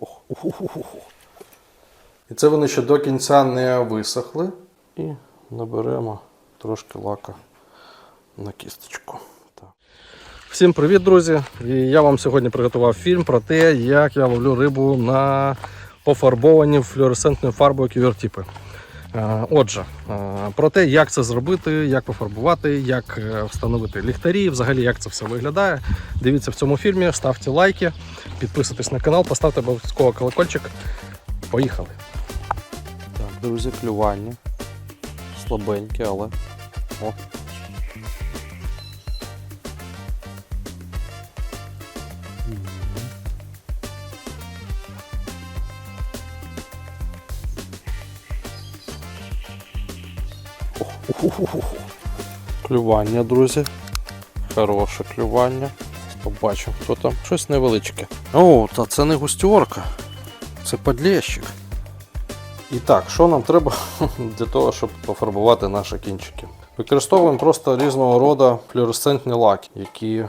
Ох, ух, ух, ух, ух. І це вони ще до кінця не висохли. І наберемо трошки лака на кісточку. Так. Всім привіт, друзі! І я вам сьогодні приготував фільм про те, як я ловлю рибу на пофарбовані флюоресцентною фарбою ківертіпи. Е, Отже, е, про те, як це зробити, як пофарбувати, як е, встановити ліхтарі, взагалі як це все виглядає. Дивіться в цьому фільмі, ставте лайки, підписуйтесь на канал, поставте обов'язково колокольчик. Поїхали! Так, друзі, клювання. Слабеньке, але. О. Клювання, друзі. Хороше клювання. Побачимо, хто там. Щось невеличке. О, та це не густьорка. Це подлещик. І так, що нам треба для того, щоб пофарбувати наші кінчики? Використовуємо просто різного роду флюоресцентні лаки, які е,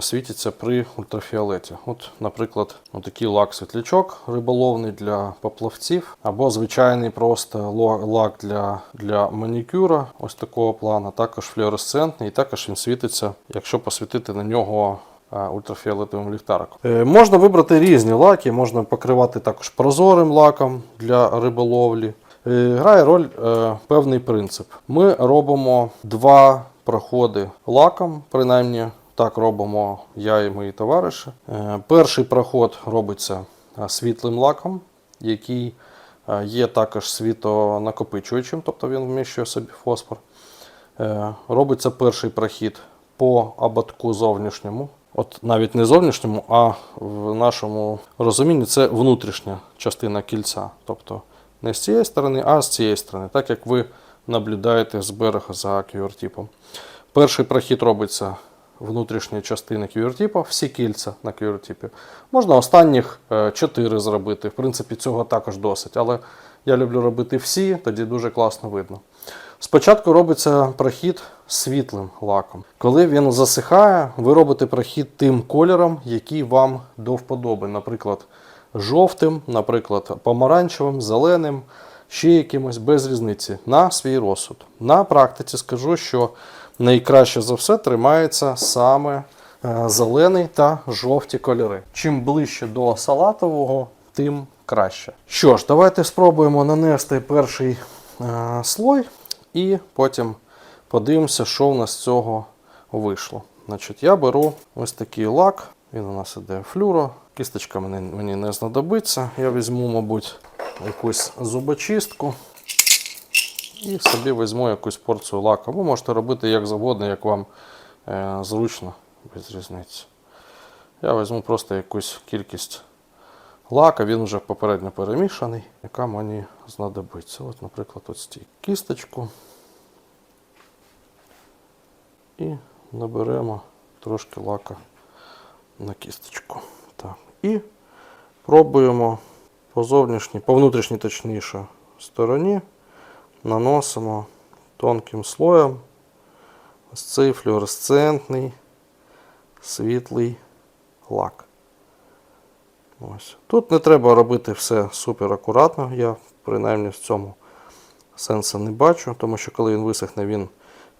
світяться при ультрафіолеті. От, наприклад, такий лак-світлячок риболовний для поплавців, або звичайний просто лак для, для манікюра, ось такого плану, також флюоресцентний, і також він світиться, якщо посвітити на нього ультрафіолетовим ліхтариком. Е, Можна вибрати різні лаки, можна покривати також прозорим лаком для риболовлі. Е, Грає роль е, певний принцип. Ми робимо два проходи лаком, принаймні так робимо я і мої товариші. Е, Перший проход робиться е, світлим лаком, який е, є також світонакопичувачем, тобто він вміщує собі фосфор. Е, Робиться перший прохід по ободку зовнішньому. От навіть не зовнішньому, а в нашому розумінні це внутрішня частина кільця. Тобто не з цієї сторони, а з цієї сторони, так як ви наблюдаєте з берега за ківертіпом. Перший прохід робиться внутрішньої частини ківертіпа, всі кільця на ківертіпі. Можна останніх 4 зробити. В принципі, цього також досить. Але я люблю робити всі, тоді дуже класно видно. Спочатку робиться прохід світлим лаком. Коли він засихає, ви робите прохід тим кольором, який вам до вподоби. Наприклад, жовтим, наприклад, помаранчевим, зеленим, ще якимось без різниці на свій розсуд. На практиці скажу, що найкраще за все тримається саме е, зелений та жовті кольори. Чим ближче до салатового, тим краще. Що ж, давайте спробуємо нанести перший е, слой і потім подивимося, що в нас з цього вийшло. Значить, я беру ось такий лак, він у нас іде флюро. Кісточка мені, мені не знадобиться. Я візьму, мабуть, якусь зубочистку і собі візьму якусь порцію лаку. Ви можете робити як завгодно, як вам е, зручно, без різниці. Я візьму просто якусь кількість лака, він вже попередньо перемішаний, яка мені знадобиться. От, наприклад, ось цю кісточку. І наберемо трошки лака на кісточку. Так. І пробуємо по зовнішній, по внутрішній точніше стороні наносимо тонким слоєм ось цей флюоресцентний світлий лак. Ось. Тут не треба робити все супер акуратно, я принаймні в цьому сенсу не бачу, тому що коли він висохне, він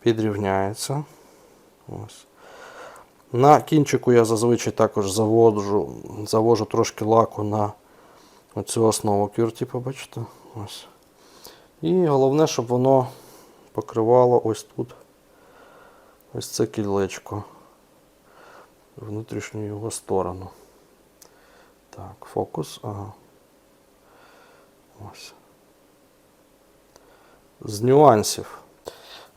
підрівняється. Ось. На кінчику я зазвичай також заводжу, завожу трошки лаку на оцю основу кюртіпа, бачите? Ось. І головне, щоб воно покривало ось тут ось це кілечко. Внутрішню його сторону. Так, фокус. Ага. Ось. З нюансів.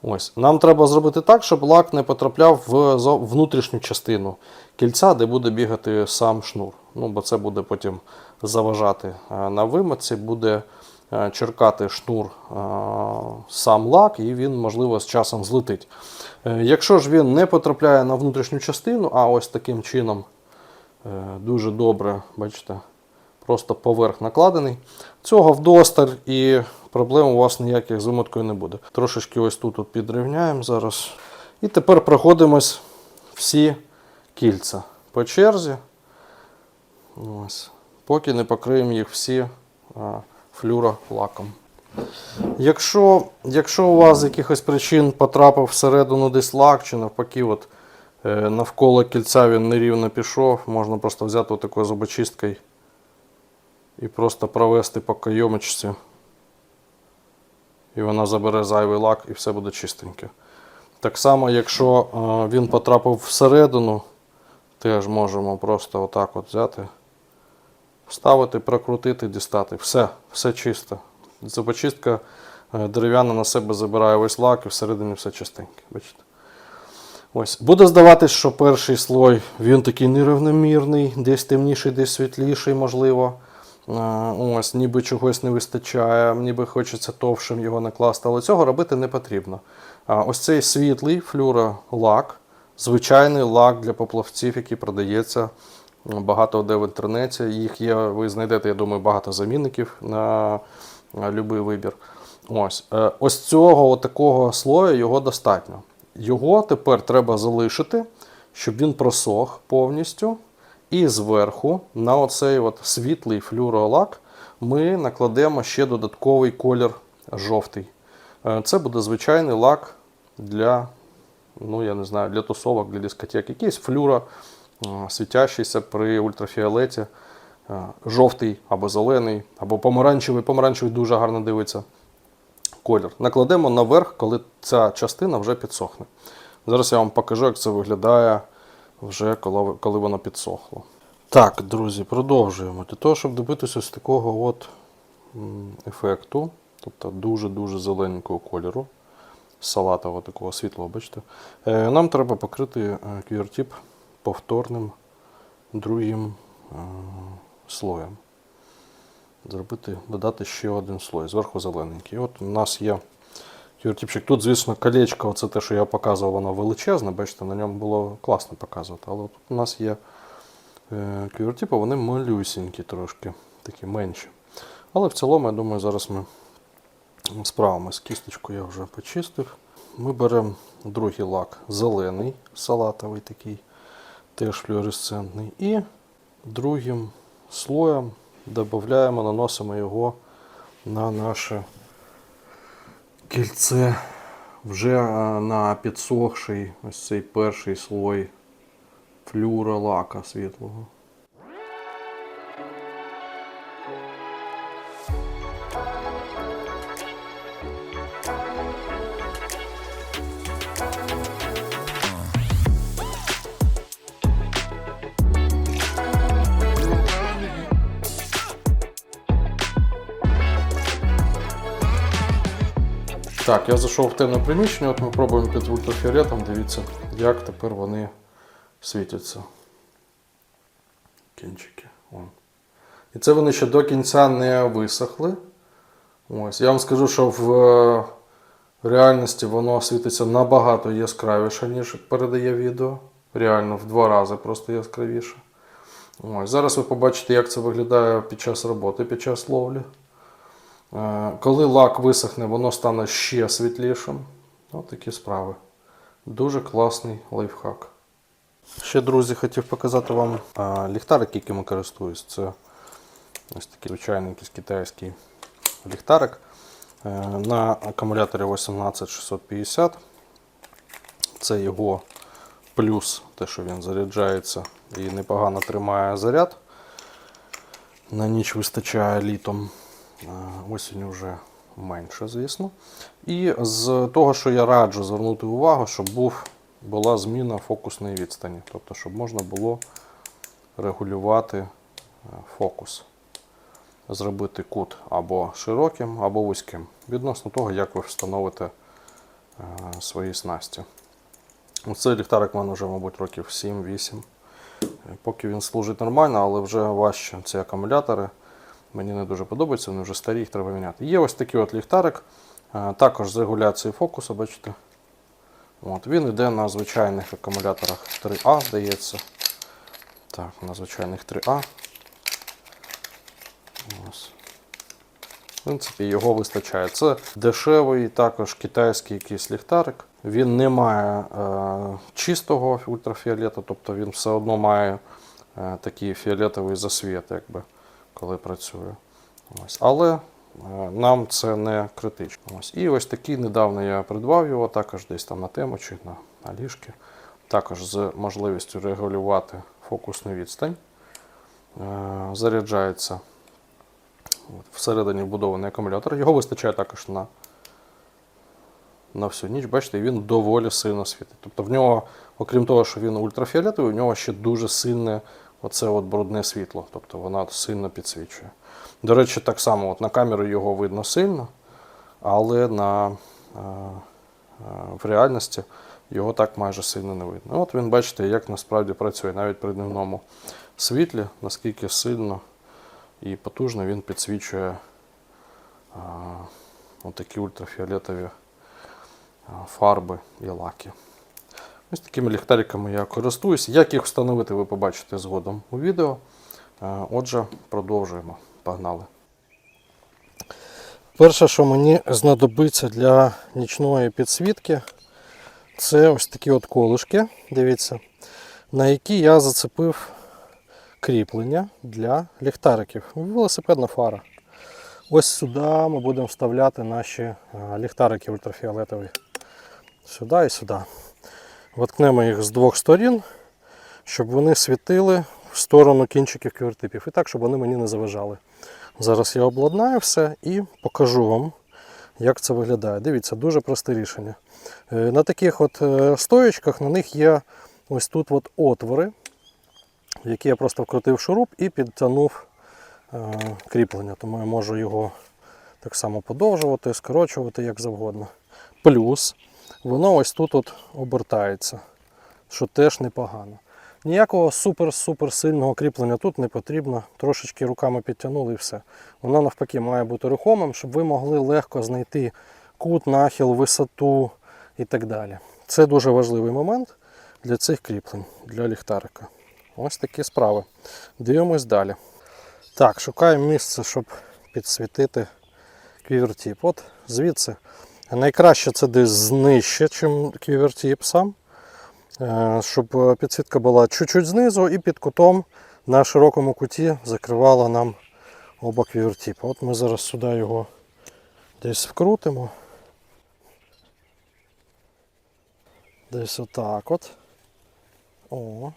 Ось. Нам треба зробити так, щоб лак не потрапляв в внутрішню частину кільця, де буде бігати сам шнур. Ну, бо це буде потім заважати е, на вимоці, буде е, черкати шнур е, сам лак, і він, можливо, з часом злетить. Якщо ж він не потрапляє на внутрішню частину, а ось таким чином дуже добре, бачите, просто поверх накладений. Цього вдосталь і проблем у вас ніяких з вимоткою не буде. Трошечки ось тут от підрівняємо зараз. І тепер проходимось всі кільця по черзі. Ось. поки не покриємо їх всі а, флюролаком. Якщо, якщо у вас з якихось причин потрапив всередину десь лак, чи навпаки, от, е, навколо кільця він нерівно пішов, можна просто взяти отакою зубочисткою і просто провести по кайомочці. І вона забере зайвий лак і все буде чистеньке. Так само, якщо е, він потрапив всередину, теж можемо просто отак от взяти, вставити, прокрутити, дістати. Все, все чисто. Зубочистка е, дерев'яна на себе забирає весь лак і всередині все чистеньке. Бачите? Ось. Буде здаватись, що перший слой він такий нерівномірний, десь темніший, десь світліший, можливо. Ось, ніби чогось не вистачає, ніби хочеться товшим його накласти, але цього робити не потрібно. Ось цей світлий флюролак, звичайний лак для поплавців, який продається багато де в інтернеті. Їх є, ви знайдете, я думаю, багато замінників на будь-який вибір. Ось, Е, ось цього такого слою його достатньо. Його тепер треба залишити, щоб він просох повністю. І зверху на оцей от світлий флюролак ми накладемо ще додатковий колір жовтий. Е, Це буде звичайний лак для, ну я не знаю, для тусовок, для дискотек. Якийсь флюро, е, світящийся при ультрафіолеті, е, жовтий або зелений, або помаранчевий. Помаранчевий дуже гарно дивиться колір. Накладемо наверх, коли ця частина вже підсохне. Зараз я вам покажу, як це виглядає вже коли, коли воно підсохло. Так, друзі, продовжуємо. Для того, щоб добитися ось такого от ефекту, тобто дуже-дуже зелененького кольору, салатового такого світлого, бачите, е, нам треба покрити е, QR-тип повторним другим е, слоєм. Зробити, додати ще один слой, зверху зелененький. От у нас є QR-типчик. Тут, звісно, колечко, це те, що я показував, воно величезне, бачите, на ньому було класно показувати. Але тут у нас є е, QR-типи, вони малюсінькі трошки, такі менші. Але в цілому, я думаю, зараз ми справимось. Кісточку я вже почистив. Ми беремо другий лак зелений, салатовий такий, теж флюоресцентний. І другим слоєм додаємо, наносимо його на наше кільце вже на підсохший ось цей перший слой флюролака світлого. Так, я зайшов в темне приміщення, от ми пробуємо під ультрафіолетом, дивіться, як тепер вони світяться. Кінчики. Вон. І це вони ще до кінця не висохли. Ось. Я вам скажу, що в е, реальності воно світиться набагато яскравіше, ніж передає відео. Реально в два рази просто яскравіше. Ось. Зараз ви побачите, як це виглядає під час роботи, під час ловлі. Е, Коли лак висохне, воно стане ще світлішим. Ось такі справи. Дуже класний лайфхак. Ще, друзі, хотів показати вам ліхтарик, яким я користуюсь. Це ось такий звичайний якийсь китайський ліхтарик е, на акумуляторі 18650. Це його плюс, те, що він заряджається і непогано тримає заряд. На ніч вистачає літом. Е, Осінь вже менше, звісно. І з того, що я раджу звернути увагу, щоб був, була зміна фокусної відстані. Тобто, щоб можна було регулювати е, фокус. Зробити кут або широким, або вузьким. Відносно того, як ви встановите е, свої снасті. Цей ліхтарик в мене вже, мабуть, років 7-8. Е, Поки він служить нормально, але вже важче ці акумулятори. Мені не дуже подобається, вони вже старі, їх треба міняти. Є ось такий от ліхтарик, також з регуляцією фокусу, бачите. От, він йде на звичайних акумуляторах 3А, здається. Так, на звичайних 3А. Ось. В принципі, його вистачає. Це дешевий, також китайський якийсь ліхтарик. Він не має е, чистого ультрафіолету, тобто він все одно має е, такий фіолетовий засвіт. Якби. Коли працює. Ось. Але е, нам це не критично. Ось. І ось такий недавно я придбав його, також десь там на тему чи на, на ліжки. Також з можливістю регулювати фокусну відстань. Е, Заряджається всередині вбудований акумулятор. Його вистачає також на, на всю ніч. Бачите, він доволі сильно світить. Тобто в нього, окрім того, що він ультрафіолетовий, у нього ще дуже сильне оце от брудне світло. Тобто вона сильно підсвічує. До речі, так само от на камеру його видно сильно, але на, е, е, в реальності його так майже сильно не видно. От він бачите, як насправді працює навіть при дневному світлі, наскільки сильно і потужно він підсвічує а, отакі ультрафіолетові фарби і лаки. Ось такими ліхтариками я користуюсь. Як їх встановити, ви побачите згодом у відео. Отже, продовжуємо. Погнали. Перше, що мені знадобиться для нічної підсвітки, це ось такі от колишки, дивіться, на які я зацепив кріплення для ліхтариків. Велосипедна фара. Ось сюди ми будемо вставляти наші е, ліхтарики ультрафіолетові. Сюди і сюди. Воткнемо їх з двох сторін, щоб вони світили в сторону кінчиків квертипів. І так, щоб вони мені не заважали. Зараз я обладнаю все і покажу вам, як це виглядає. Дивіться, дуже просте рішення. Е, На таких от е, стоєчках на них є ось тут от отвори, в які я просто вкрутив шуруп і підтягнув е, кріплення. Тому я можу його так само подовжувати, скорочувати як завгодно. Плюс воно ось тут от обертається, що теж непогано. Ніякого супер-супер сильного кріплення тут не потрібно. Трошечки руками підтягнули і все. Воно навпаки має бути рухомим, щоб ви могли легко знайти кут, нахил, висоту і так далі. Це дуже важливий момент для цих кріплень, для ліхтарика. Ось такі справи. Дивимось далі. Так, шукаємо місце, щоб підсвітити квівертіп. От звідси. Найкраще це десь знижче, ніж квівертіп сам. Е, Щоб е, підсвітка була чуть-чуть знизу і під кутом на широкому куті закривала нам оба квівертіпа. От ми зараз сюди його десь вкрутимо. Десь отак от. О.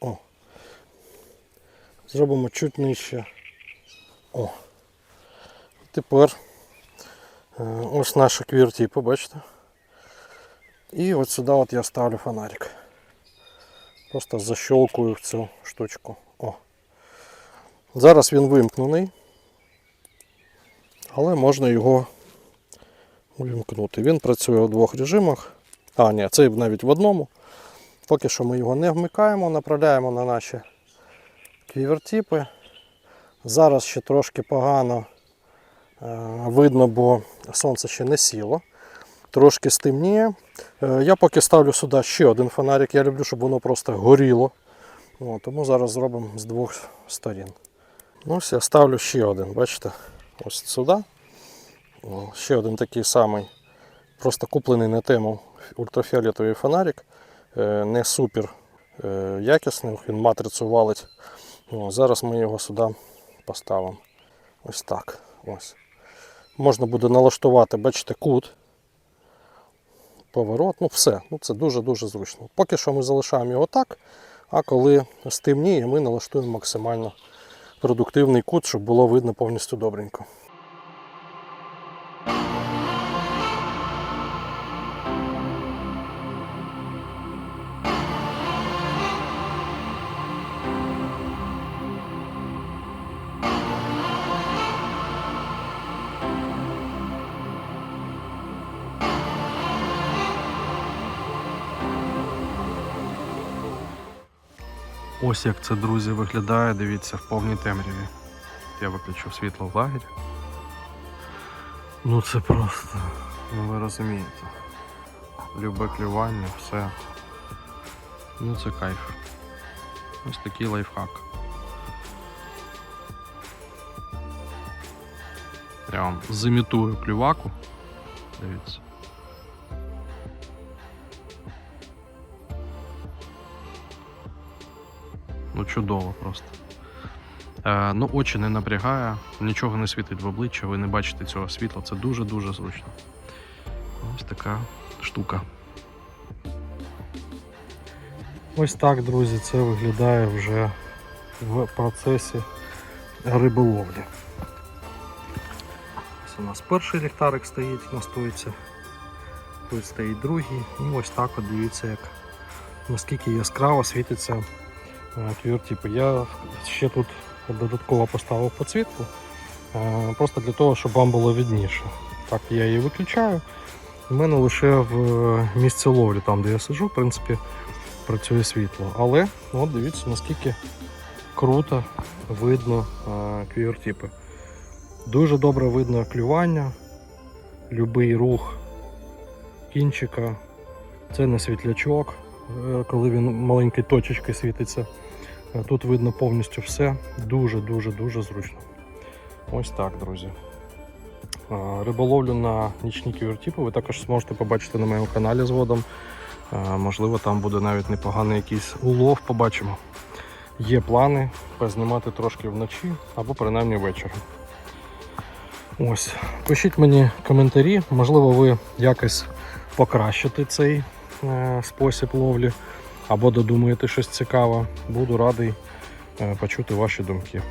О. Зробимо чуть нижче. О. Тепер ось наша квіртіпа, бачите? І от сюди от я ставлю фонарик. Просто защелкую в цю штучку. О. Зараз він вимкнений, але можна його увімкнути. Він працює у двох режимах. А, ні, це навіть в одному. Поки що ми його не вмикаємо, направляємо на наші квівертіпи. Зараз ще трошки погано е, видно, бо сонце ще не сіло. Трошки стемніє. Е, Я поки ставлю сюди ще один фонарик. Я люблю, щоб воно просто горіло. О, тому зараз зробимо з двох сторін. Ну, ось я ставлю ще один, бачите? Ось сюди. О, Ще один такий самий, просто куплений на тему ультрафіолетовий фонарик. Е, Не супер е, якісний, він матрицю валить. О, Зараз ми його сюди поставимо. Ось так. Ось. Можна буде налаштувати, бачите, кут. Поворот, ну все, ну це дуже-дуже зручно. Поки що ми залишаємо його так, а коли стемніє, ми налаштуємо максимально продуктивний кут, щоб було видно повністю добренько. Ось як це, друзі, виглядає, дивіться, в повній темряві. Я виключив світло в лагері. Ну це просто, ну ви розумієте. Любе клювання, все. Ну це кайф. Ось такий лайфхак. Я вам зимітую клюваку. Дивіться. Ну чудово просто. Е, ну, очі не напрягає, нічого не світить в обличчя, ви не бачите цього світла. Це дуже-дуже зручно. Ось така штука. Ось так, друзі, це виглядає вже в процесі риболовлі. Ось у нас перший ліхтарик стоїть на стойці. Тут стоїть другий. І ось так от дивіться, як наскільки яскраво світиться квіртіпи. Я ще тут додатково поставив підсвітку, е, просто для того, щоб вам було видніше. Так, я її виключаю. У мене лише в місці ловлі, там де я сиджу, в принципі, працює світло. Але от дивіться, наскільки круто видно е, квіртіпи. Дуже добре видно клювання, любий рух кінчика. Це не світлячок, е, коли він маленькою точечкою світиться. Е, Тут видно повністю все. Дуже-дуже дуже зручно. Ось так, друзі. Е, Риболовлю на нічні квіртіпи ви також зможете побачити на моєму каналі згодом. Е, Можливо, там буде навіть непоганий якийсь улов, побачимо. Є плани познімати трошки вночі або принаймні ввечері. Ось. Пишіть мені коментарі, можливо, ви якось покращите цей е, спосіб ловлі або додумаєте щось цікаве. Буду радий е, почути ваші думки.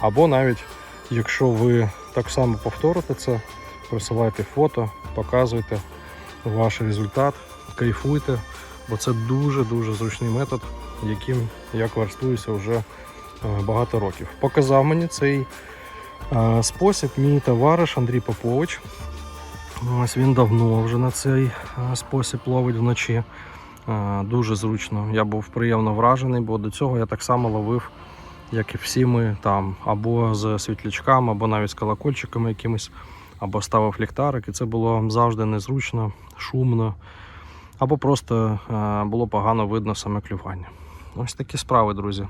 Або навіть, якщо ви так само повторите це, присилайте фото, показуйте ваш результат, кайфуйте, бо це дуже-дуже зручний метод, яким я користуюся вже е, багато років. Показав мені цей е, спосіб мій товариш Андрій Попович. Ось він давно вже на цей е, спосіб ловить вночі. Е, Дуже зручно. Я був приємно вражений, бо до цього я так само ловив, як і всі ми там, або з світлячками, або навіть з колокольчиками якимись, або ставив ліхтарик, і це було завжди незручно, шумно, або просто е, було погано видно саме клювання. Ось такі справи, друзі.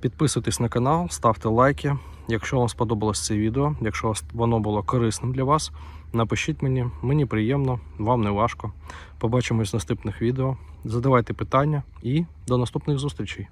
Підписуйтесь на канал, ставте лайки. Якщо вам сподобалось це відео, якщо воно було корисним для вас, напишіть мені, мені приємно, вам не важко. Побачимось в наступних відео. Задавайте питання і до наступних зустрічей.